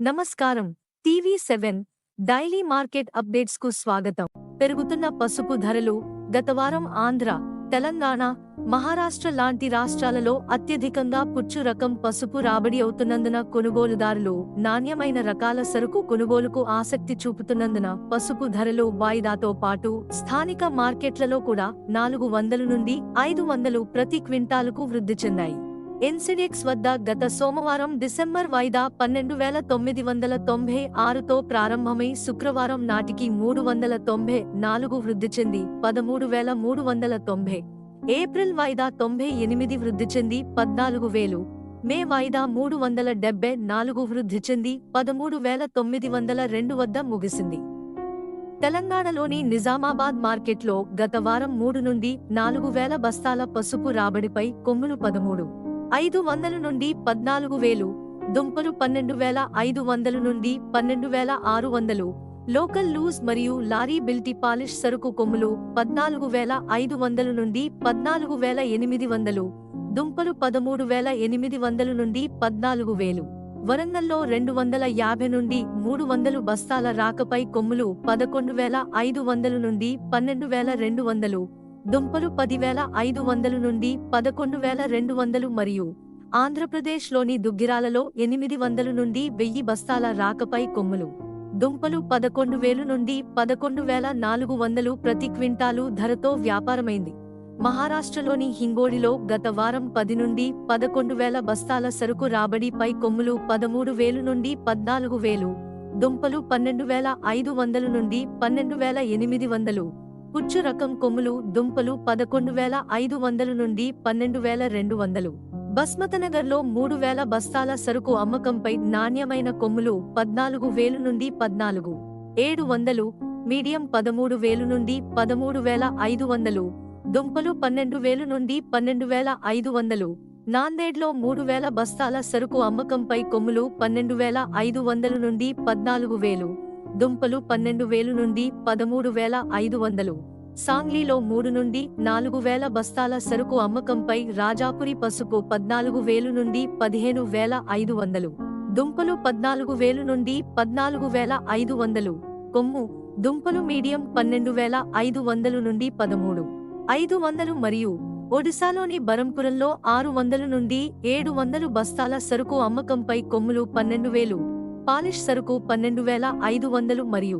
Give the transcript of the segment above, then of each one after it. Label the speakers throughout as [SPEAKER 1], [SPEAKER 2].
[SPEAKER 1] నమస్కారం. TV seven daily market అప్డేట్స్కు స్వాగతం. పెరుగుతున్న పసుపు ధరలు గత వారం ఆంధ్ర తెలంగాణ మహారాష్ట్ర లాంటి రాష్ట్రాలలో అత్యధికంగా పుచ్చు రకం పసుపు రాబడి అవుతున్నందున కొనుగోలుదారులు నాణ్యమైన రకాల సరుకు కొనుగోలుకు ఆసక్తి చూపుతున్నందున పసుపు ధరలు వాయిదాతో పాటు స్థానిక మార్కెట్లలో కూడా నాలుగు వందల నుండి ఐదు వందలు ప్రతి క్వింటాలుకు వృద్ధి చెందాయి. ఎన్సిడెక్స్ వద్ద గత సోమవారం డిసెంబర్ వాయిదా పన్నెండు వేల తొమ్మిది వందల తొంభై ఆరుతో ప్రారంభమై శుక్రవారం నాటికి మూడు వందల తొంభై నాలుగు వృద్ధి చెంది పదమూడు వేల మూడు వందల తొంభై. ఏప్రిల్ వాయిదా తొంభై ఎనిమిది వృద్ధి చెంది పద్నాలుగు వేలు. మే వాయిదా మూడు వందల డెబ్బై నాలుగు వృద్ధి చెంది పదమూడు వేల తొమ్మిది వందల రెండు వద్ద ముగిసింది. తెలంగాణలోని నిజామాబాద్ మార్కెట్లో గత వారం మూడు నుండి నాలుగు వేల బస్తాల పసుపు రాబడిపై కొమ్ములు పదమూడు. ఐదు వందల నుండి పద్నాలుగు వేలు దుంపలు పన్నెండు వేల ఐదు వందల నుండి పన్నెండు వేల ఆరు వందలు లోకల్ లూజ్ మరియు లారీ బిల్టీ పాలిష్ సరుకు కొమ్ములు పద్నాలుగు వేల ఐదు వందల నుండి పద్నాలుగు వేల ఎనిమిది వందలు దుంపలు పదమూడు వేల ఎనిమిది వందల నుండి పద్నాలుగు వేలు. వరంగల్లో రెండు వందల యాభై నుండి మూడు వందలు బస్తాల రాకపై కొమ్ములు పదకొండు వేల ఐదు వందల నుండి పన్నెండు వేల రెండు వందలు దుంపలు పదివేల ఐదు వందలు నుండి పదకొండు వేల రెండు వందలు మరియు ఆంధ్రప్రదేశ్లోని దుగ్గిరాలలో ఎనిమిది వందలు నుండి వెయ్యి బస్తాల రాకపై కొమ్ములు. దుంపలు పదకొండు వేలు నుండి పదకొండు వేల నాలుగు వందలు ప్రతి క్వింటాలు ధరతో వ్యాపారమైంది. మహారాష్ట్రలోని హింగోడిలో గత వారం పది నుండి పదకొండు వేల బస్తాల సరుకు రాబడి పై కొమ్ములు పదమూడు వేలు నుండి పద్నాలుగు వేలు దుంపలు పన్నెండు వేల ఐదు వందల నుండి పన్నెండు వేల ఎనిమిది వందలు పుచ్చు రకం కొమ్ములు దుంపలు పదకొండు వేల ఐదు వందల నుండి పన్నెండు వేల రెండు వందలు. బస్మతనగర్లో మూడు వేల బస్తాల సరుకు అమ్మకంపై నాణ్యమైన కొమ్ములు పద్నాలుగు వేలు నుండి పద్నాలుగు ఏడు వందలు మీడియం పదమూడు వేలు నుండి పదమూడు వేల ఐదు వందలు దుంపలు పన్నెండు వేలు నుండి పన్నెండు వేల ఐదు వందలు. నాందేడ్లో మూడు వేల బస్తాల సరుకు అమ్మకంపై కొమ్ములు పన్నెండు వేల ఐదు వందల నుండి పద్నాలుగు వేలు. దుంపలు పన్నెండు వేలు నుండి పదమూడు వేల ఐదు వందలు. సాంగ్లీలో మూడు నుండి నాలుగు వేల బస్తాల సరుకు అమ్మకంపై రాజాపురి పసుపు పద్నాలుగు వేలు నుండి పదిహేను వేల ఐదు వందలు. దుంపలు పద్నాలుగు వేలు నుండి పద్నాలుగు వేల ఐదు వందలు. కొమ్ము దుంపలు మీడియం పన్నెండు వేల ఐదు వందలు నుండి పదమూడు. ఐదు వందలు మరియు ఒడిశాలోని బరంపురంలో ఆరు వందలు నుండి ఏడు వందలు బస్తాల సరుకు అమ్మకంపై కొమ్ములు పన్నెండు వేలు. పాలిష్ సరుకు పన్నెండు వేల ఐదు వందలు మరియు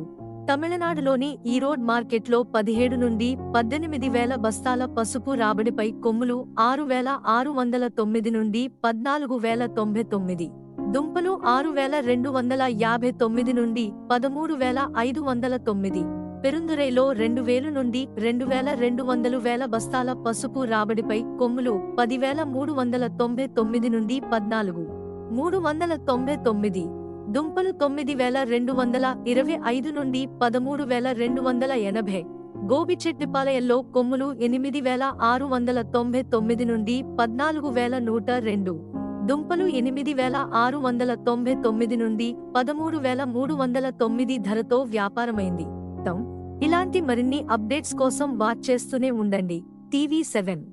[SPEAKER 1] తమిళనాడులోని ఈరోడ్ మార్కెట్లో పదిహేడు నుండి పద్దెనిమిది వేల బస్తాల పసుపు రాబడిపై కొమ్ములు ఆరు వేల ఆరు వందల తొమ్మిది నుండి పద్నాలుగు వేల తొంభై తొమ్మిది దుంపలు ఆరు వేల రెండు వందల యాభై తొమ్మిది నుండి పదమూడు వేల ఐదు వందల తొమ్మిది పెరుందురైలో రెండు వేలు నుండి రెండు వేల రెండు వందలు వేల బస్తాల పసుపు రాబడిపై కొమ్ములు పదివేల మూడు వందల తొంభై తొమ్మిది నుండి పద్నాలుగు మూడు వందల తొంభై తొమ్మిది దుంపలు తొమ్మిది వేల రెండు వందల ఇరవై ఐదు నుండి పదమూడు వేల రెండు వందల ఎనభై. గోబిచెట్టిపాలయంలో కొమ్ములు ఎనిమిది వేల ఆరు వందల తొంభై తొమ్మిది నుండి పద్నాలుగు వేల నూట రెండు. దుంపలు ఎనిమిది వేల ఆరు వందల తొంభై తొమ్మిది నుండి పదమూడు వేల మూడు వందల తొమ్మిది ధరతో వ్యాపారమైంది. ఇలాంటి మరిన్ని అప్డేట్స్ కోసం వాచ్ చేస్తూనే ఉండండి. TV seven.